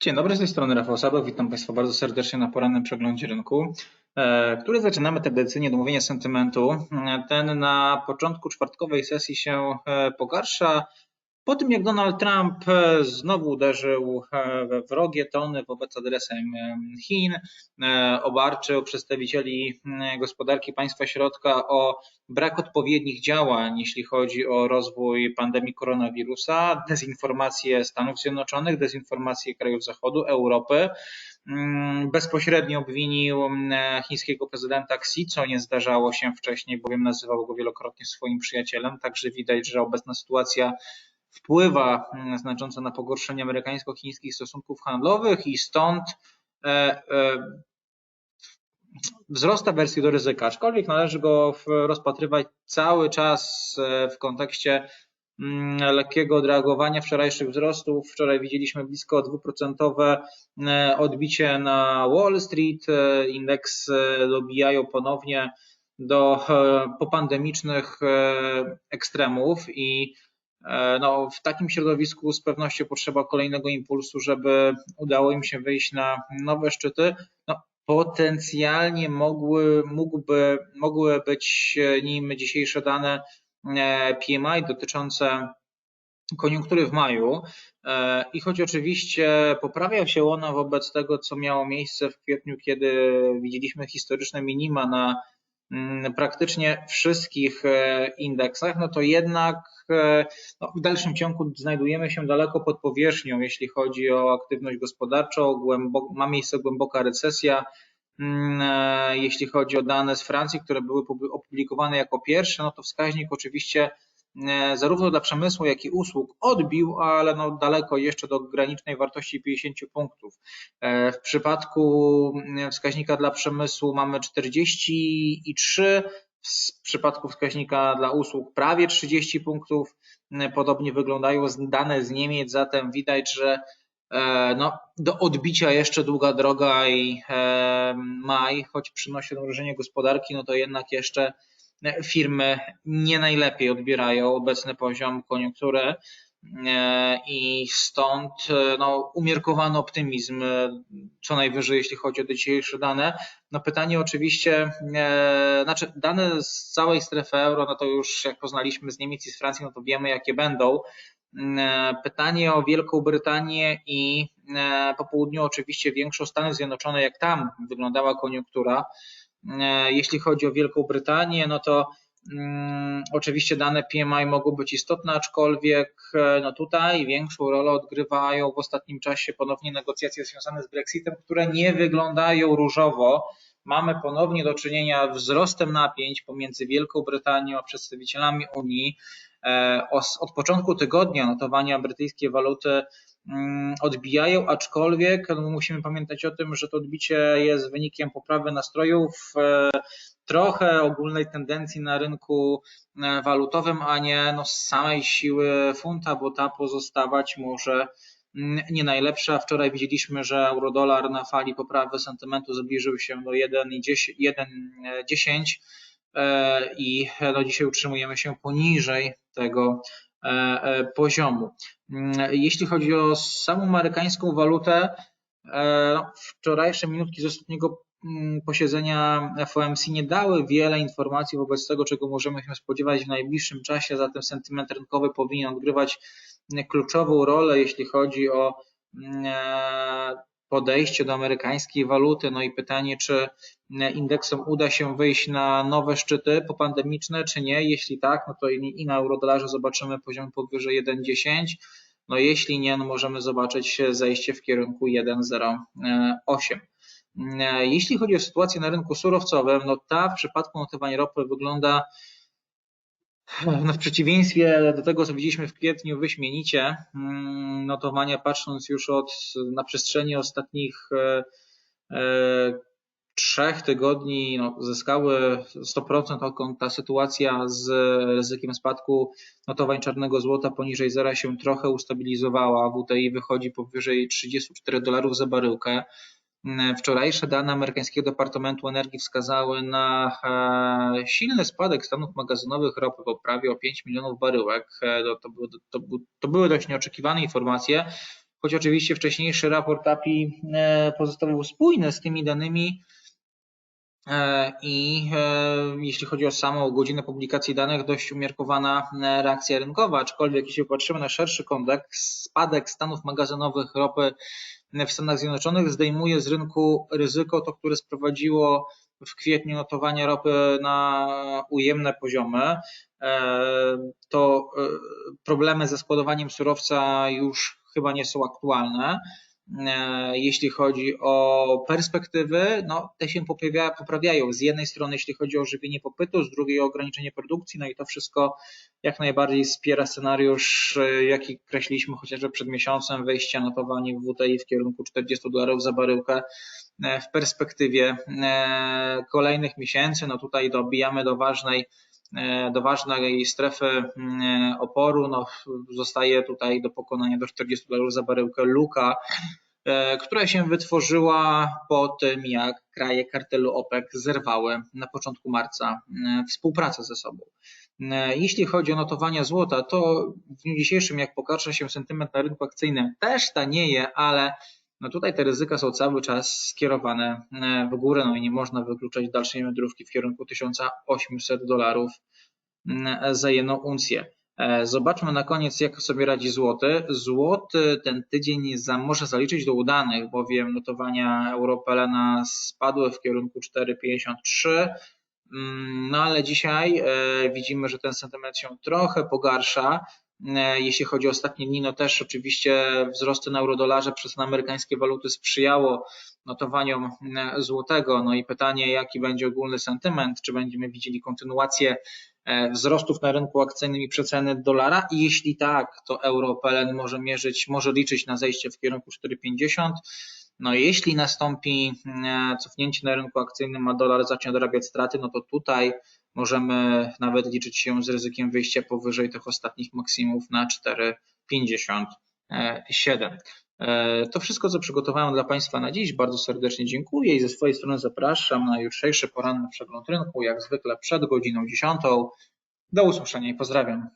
Dzień dobry, z tej strony Rafał Sabeł. Witam Państwa bardzo serdecznie na porannym przeglądzie rynku, e, który zaczynamy tradycyjnie do mówienia sentymentu. Ten na początku czwartkowej sesji się e, pogarsza. Po tym jak Donald Trump e, znowu uderzył e, we wrogie tony wobec adresem e, Chin, obarczył przedstawicieli gospodarki państwa środka o brak odpowiednich działań, jeśli chodzi o rozwój pandemii koronawirusa, dezinformację Stanów Zjednoczonych, dezinformację krajów Zachodu, Europy. Mm, bezpośrednio obwinił chińskiego prezydenta Xi, co nie zdarzało się wcześniej, bowiem nazywał go wielokrotnie swoim przyjacielem. Także widać, że obecna sytuacja wpływa mm, znacząco na pogorszenie amerykańsko-chińskich stosunków handlowych i stąd e, e, wzrost awersji do ryzyka, aczkolwiek należy go rozpatrywać cały czas e, w kontekście mm, lekkiego odreagowania wczorajszych wzrostów. Wczoraj widzieliśmy blisko dwuprocentowe odbicie na Wall Street. Indeks dobijają ponownie do popandemicznych ekstremów i E, no, w takim środowisku z pewnością potrzeba kolejnego impulsu, żeby udało im się wyjść na nowe szczyty. No, potencjalnie mogły, mógłby, mogły być nim dzisiejsze dane e, PMI dotyczące koniunktury w maju. E, I choć oczywiście poprawia się ona wobec tego, co miało miejsce w kwietniu, kiedy widzieliśmy historyczne minima na praktycznie wszystkich indeksach, no to jednak E, no, w dalszym ciągu znajdujemy się daleko pod powierzchnią, jeśli chodzi o aktywność gospodarczą, ma miejsce głęboka recesja. Mm, e, jeśli chodzi o dane z Francji, które były opublikowane jako pierwsze, no to wskaźnik oczywiście e, zarówno dla przemysłu, jak i usług odbił, ale no daleko jeszcze do granicznej wartości 50 punktów. W przypadku mm, wskaźnika dla przemysłu mamy 43, w przypadku wskaźnika dla usług prawie 30 punktów. Podobnie wyglądają dane z Niemiec, zatem widać, że e, no, do odbicia jeszcze długa droga i e, maj, choć przynosi odmrożenie gospodarki, no to jednak jeszcze firmy nie najlepiej odbierają obecny poziom koniunktury. E, i stąd e, no, umiarkowany optymizm, e, co najwyżej jeśli chodzi o dzisiejsze dane. No pytanie oczywiście, e, znaczy dane z całej strefy euro, no to już jak poznaliśmy z Niemiec i z Francji, no to wiemy jakie będą. E, pytanie o Wielką Brytanię i e, po południu oczywiście większą Stany Zjednoczone, jak tam wyglądała koniunktura. Jeśli chodzi o Wielką Brytanię, no to Mm, oczywiście dane PMI mogą być istotne, aczkolwiek e, no tutaj większą rolę odgrywają w ostatnim czasie ponownie negocjacje związane z Brexitem, które nie wyglądają różowo. Mamy ponownie do czynienia wzrostem napięć pomiędzy Wielką Brytanią a przedstawicielami Unii. E, od początku tygodnia notowania brytyjskiej waluty odbijają, aczkolwiek no musimy pamiętać o tym, że to odbicie jest wynikiem poprawy nastrojów e, trochę ogólnej tendencji na rynku e, walutowym, a nie no z samej siły funta, bo ta pozostawać może mm, nie najlepsza. Wczoraj widzieliśmy, że eurodolar na fali poprawy sentymentu zbliżył się do 1,10 e, i no dzisiaj utrzymujemy się poniżej tego e, poziomu. Mm, jeśli chodzi o samą amerykańską walutę, no, wczorajsze minutki z ostatniego Mm, posiedzenia FOMC nie dały wiele informacji wobec tego, czego możemy się spodziewać w najbliższym czasie, zatem sentyment rynkowy powinien odgrywać kluczową rolę, jeśli chodzi o mm, e, podejście do amerykańskiej waluty. No i pytanie, czy indeksom uda się wyjść na nowe szczyty popandemiczne, czy nie. Jeśli tak, no to i na eurodolarze zobaczymy poziom powyżej 1,10. No jeśli nie, no możemy zobaczyć zejście w kierunku 1,08. E, jeśli chodzi o sytuację na rynku surowcowym, no ta w przypadku notowania ropy wygląda no w przeciwieństwie do tego, co widzieliśmy w kwietniu, wyśmienicie. Mm, notowania patrząc już od, na przestrzeni ostatnich e, e, trzech tygodni no, zyskały 100%, odkąd ta sytuacja z ryzykiem spadku notowań czarnego złota poniżej zera się trochę ustabilizowała. WTI wychodzi powyżej 34 dolarów za baryłkę. Wczorajsze dane amerykańskiego Departamentu Energii wskazały na e, silny spadek stanów magazynowych ropy po prawie o 5 milionów baryłek. E, to, były, to, to były dość nieoczekiwane informacje. choć oczywiście wcześniejszy raport API pozostawał spójny z tymi danymi, i jeśli chodzi o samą godzinę publikacji danych, dość umiarkowana reakcja rynkowa, aczkolwiek jeśli popatrzymy na szerszy kontekst, spadek stanów magazynowych ropy w Stanach Zjednoczonych zdejmuje z rynku ryzyko, to które sprowadziło w kwietniu notowania ropy na ujemne poziomy. To problemy ze składowaniem surowca już chyba nie są aktualne. E, jeśli chodzi o perspektywy, no te się poprawiają. Z jednej strony, jeśli chodzi o żywienie popytu, z drugiej o ograniczenie produkcji, no i to wszystko jak najbardziej wspiera scenariusz, e, jaki kreśliliśmy chociażby przed miesiącem, wejścia notowania w WTI w kierunku 40 dolarów za baryłkę e, w perspektywie kolejnych miesięcy. No tutaj dobijamy do ważnej do ważnej strefy oporu. No, zostaje tutaj do pokonania do 40 dolarów za baryłkę luka E, która się wytworzyła po tym, jak kraje kartelu OPEC zerwały na początku marca e, współpracę ze sobą. E, jeśli chodzi o notowania złota, to w dniu dzisiejszym, jak pokaże się sentyment na rynku akcyjnym, też tanieje, ale no tutaj te ryzyka są cały czas skierowane w górę, no i nie można wykluczać dalszej wędrówki w kierunku 1800 dolarów za jedną uncję. E, zobaczmy na koniec, jak sobie radzi złoty. Złoty ten tydzień za, może zaliczyć do udanych, bowiem notowania Europelena spadły w kierunku 4,53. Mm, no ale dzisiaj e, widzimy, że ten sentyment się trochę pogarsza. E, jeśli chodzi o ostatnie dni, no też oczywiście wzrosty na eurodolarze przez amerykańskie waluty sprzyjało notowaniom złotego. No i pytanie, jaki będzie ogólny sentyment, czy będziemy widzieli kontynuację E, wzrostów na rynku akcyjnym i przeceny dolara i jeśli tak, to euro PLN może mierzyć, może liczyć na zejście w kierunku 4,50. No jeśli nastąpi e, cofnięcie na rynku akcyjnym, a dolar zacznie dorabiać straty, no to tutaj możemy nawet liczyć się z ryzykiem wyjścia powyżej tych ostatnich maksimów na 4,57. E, to wszystko, co przygotowałem dla Państwa na dziś. Bardzo serdecznie dziękuję i ze swojej strony zapraszam na jutrzejszy poranny przegląd rynku, jak zwykle przed godziną 10. Do usłyszenia i pozdrawiam.